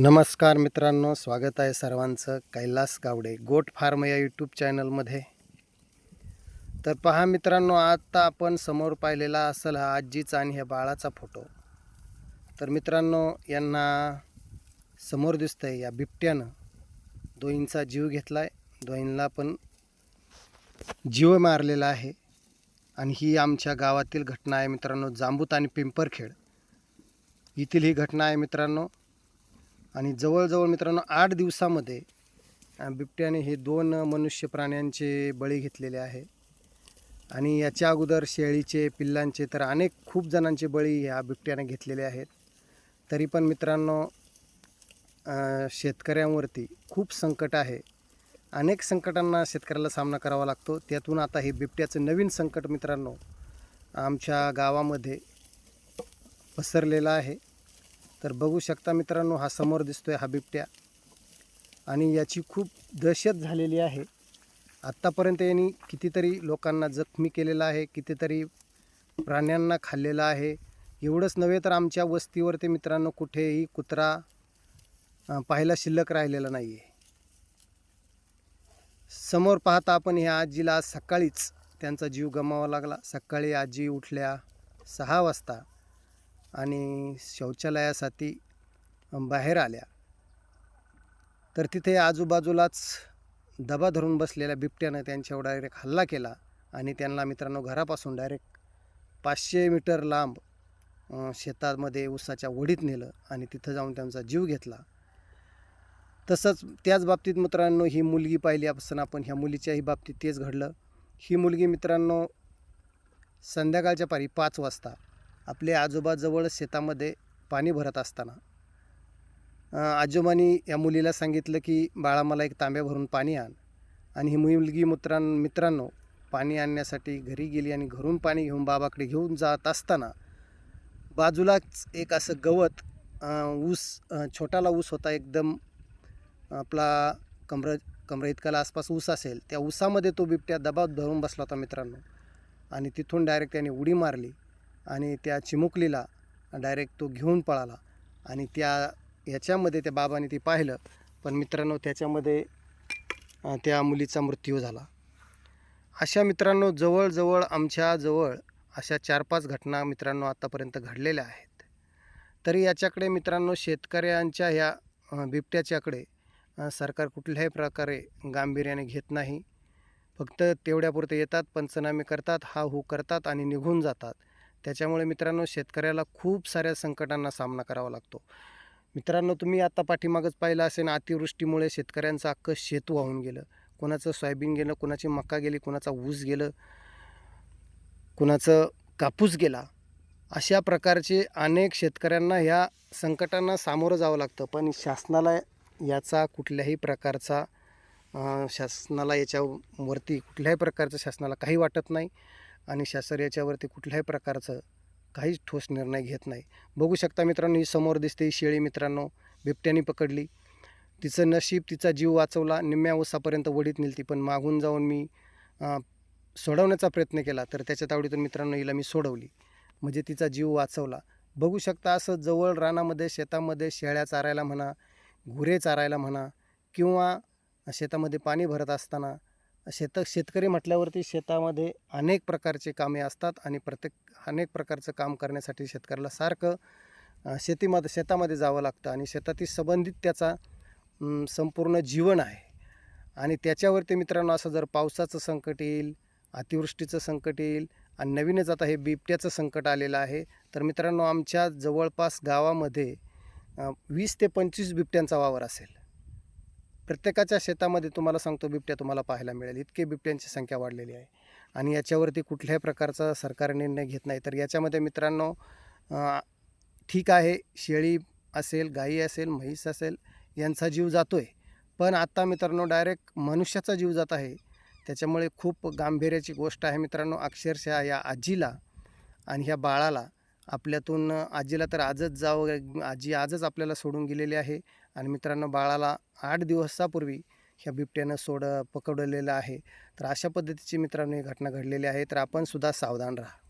नमस्कार मित्रांनो स्वागत आहे सर्वांचं. कैलास गावडे गोट फार्म या यूट्यूब चॅनलमध्ये. तर पहा मित्रांनो आत्ता आपण समोर पाहिलेला असेल हा आजीचा आणि ह्या बाळाचा फोटो तर मित्रांनो यांना समोर दिसतंय या बिबट्यानं. दोईंचा जीव घेतला आहे दोईंला पण जीव मारलेला आहे. आणि ही आमच्या गावातील घटना आहे मित्रांनो जांबूत आणि पिंपरखेड. येथील ही घटना आहे मित्रांनो आणि जवळजवळ मित्रांनो आठ दिवसामध्ये बिबट्याने हे दोन मनुष्य प्राण्यांचे बळी घेतलेले आहे. आणि याच्या अगोदर शेळीचे पिल्लांचे तर अनेक खूप जणांचे बळी ह्या बिबट्याने घेतलेले आहेत. तरी पण मित्रांनो शेतकऱ्यांवरती खूप संकट आहे. अनेक संकटांना शेतकऱ्याला सामना करावा लागतो. त्यातून आता हे बिबट्याचं नवीन संकट मित्रांनो आमच्या गावामध्ये पसरलेलं आहे. तर बघू शकता मित्रांनो हा समोर दिसतोय हा बिबट्या. आणि याची खूप दहशत झालेली आहे. आत्तापर्यंत यांनी कितीतरी लोकांना जखमी केलेला आहे कितीतरी प्राण्यांना खाल्लेलं आहे. एवढंच नव्हे तर आमच्या वस्तीवरती मित्रांनो कुठेही कुत्रा पाहायला शिल्लक राहिलेला नाही आहे समोर पाहता आपण ह्या आजीला आज सकाळीच त्यांचा जीव गमावा लागला. सकाळी आजी उठल्या सहा वाजता. आणि शौचालयासाठी बाहेर आल्या. तर तिथे आजूबाजूलाच दबा धरून बसलेल्या बिबट्यानं त्यांच्यावर डायरेक्ट हल्ला केला आणि त्यांना मित्रांनो घरापासून डायरेक्ट पाचशे मीटर लांब शेतामध्ये ऊसाच्या वडीत नेलं आणि तिथं जाऊन त्यांचा जीव घेतला. तसंच त्याच बाबतीत मित्रांनो ही मुलगी पाहिल्यापासून आपण ह्या मुलीच्याही बाबतीत तेच घडलं. ही मुलगी मित्रांनो संध्याकाळच्या पारी पाच वाजता आपले आजोबाजवळ शेतामध्ये पाणी भरत असताना आजोबांनी या मुलीला सांगितलं की बाळा मला एक तांब्या भरून पाणी आण. आणि ही मुलगी मित्रां मित्रांनो पाणी आणण्यासाठी घरी गेली आणि घरून पाणी घेऊन बाबाकडे घेऊन जात असताना बाजूलाच एक असं गवत ऊस छोटाला ऊस होता एकदम आपला कमर कमरे इतकाला आसपास ऊस असेल त्या ऊसामध्ये तो बिबट्या दबाव धरून बसला होता मित्रांनो. आणि तिथून डायरेक्ट त्याने उडी मारली. आणि त्या चिमुकलीला डायरेक्ट तो घेऊन पळाला. आणि त्या याच्यामध्ये त्या बाबाने ती पाहिलं. पण मित्रांनो त्याच्यामध्ये त्या मुलीचा मृत्यू झाला. अशा मित्रांनो जवळजवळ आमच्याजवळ अशा चार पाच घटना मित्रांनो आत्तापर्यंत घडलेल्या आहेत. तरी याच्याकडे मित्रांनो शेतकऱ्यांच्या ह्या बिबट्याच्याकडे सरकार कुठल्याही प्रकारे गांभीर्याने घेत नाही. फक्त तेवढ्यापुरते येतात पंचनामे करतात हा हू करतात आणि निघून जातात. त्याच्यामुळे मित्रांनो शेतकऱ्याला खूप साऱ्या संकटांना सामना करावा लागतो. मित्रांनो तुम्ही आता पाठीमागच पाहिलं असेल अतिवृष्टीमुळे शेतकऱ्यांचं अख्खं शेत वाहून गेलं. कोणाचं सोयाबीन गेलं कोणाची मका गेली कोणाचा ऊस गेलं कोणाचं कापूस गेला. अशा प्रकारचे अनेक शेतकऱ्यांना ह्या संकटांना सामोरं जावं लागतं. पण शासनाला याचा कुठल्याही प्रकारचा शासनाला याच्यावरती कुठल्याही प्रकारचं शासनाला काही वाटत नाही. आणि शासर याच्यावरती कुठल्याही प्रकारचं काहीच ठोस निर्णय घेत नाही. बघू शकता मित्रांनो ही समोर दिसते ही शेळी मित्रांनो बिबट्याने पकडली. तिचं नशीब तिचा जीव वाचवला निम्म्या उसापर्यंत वडीत नेलती पण मागून जाऊन मी सोडवण्याचा प्रयत्न केला तर त्याच्या तावडीतून मित्रांनो हिला मी सोडवली. म्हणजे तिचा जीव वाचवला. बघू शकता असं जवळ रानामध्ये शेतामध्ये शेळ्या चारायला म्हणा गुरे चारायला म्हणा किंवा शेतामध्ये पाणी भरत असताना शेत शेतकरी म्हटल्यावरती शेतामध्ये अनेक प्रकारचे कामे असतात आणि प्रत्येक अनेक प्रकारचं काम करण्यासाठी शेतकऱ्याला सारखं शेतीमध्ये शेतामध्ये जावं लागतं आणि शेतातील संबंधित त्याचा संपूर्ण जीवन आहे. आणि त्याच्यावरती मित्रांनो असं जर पावसाचं संकट येईल अतिवृष्टीचं संकट येईल आणि नवीनच आता हे बिबट्याचं संकट आलेलं आहे तर मित्रांनो आमच्या जवळपास गावामध्ये वीस ते पंचवीस बिबट्यांचा वावर असेल. प्रत्येकाच्या शेतामध्ये तुम्हाला सांगतो बिबट्या तुम्हाला पाहायला मिळेल. इतके बिबट्यांची संख्या वाढलेली आहे. आणि याच्यावरती कुठल्याही प्रकारचा सरकार निर्णय घेत नाही. तर याच्यामध्ये मित्रांनो ठीक आहे शेळी असेल गाई असेल म्हैस असेल यांचा जीव जातो आहे पण आता मित्रांनो डायरेक्ट मनुष्याचा जीव जात आहे. त्याच्यामुळे खूप गांभीर्याची गोष्ट आहे मित्रांनो अक्षरशः या आजीला आणि ह्या बाळाला आपल्यातून आजीला तर आजच जावं आजी आजच आपल्याला सोडून गेलेली आहे. आणि मित्रांनो बाळाला आठ दिवसापूर्वी ह्या बिबट्यानं सोड पकडलेलं आहे. तर अशा पद्धतीची मित्रांनो ही घटना घडलेली आहे. तर आपण सुद्धा सावधान राहा.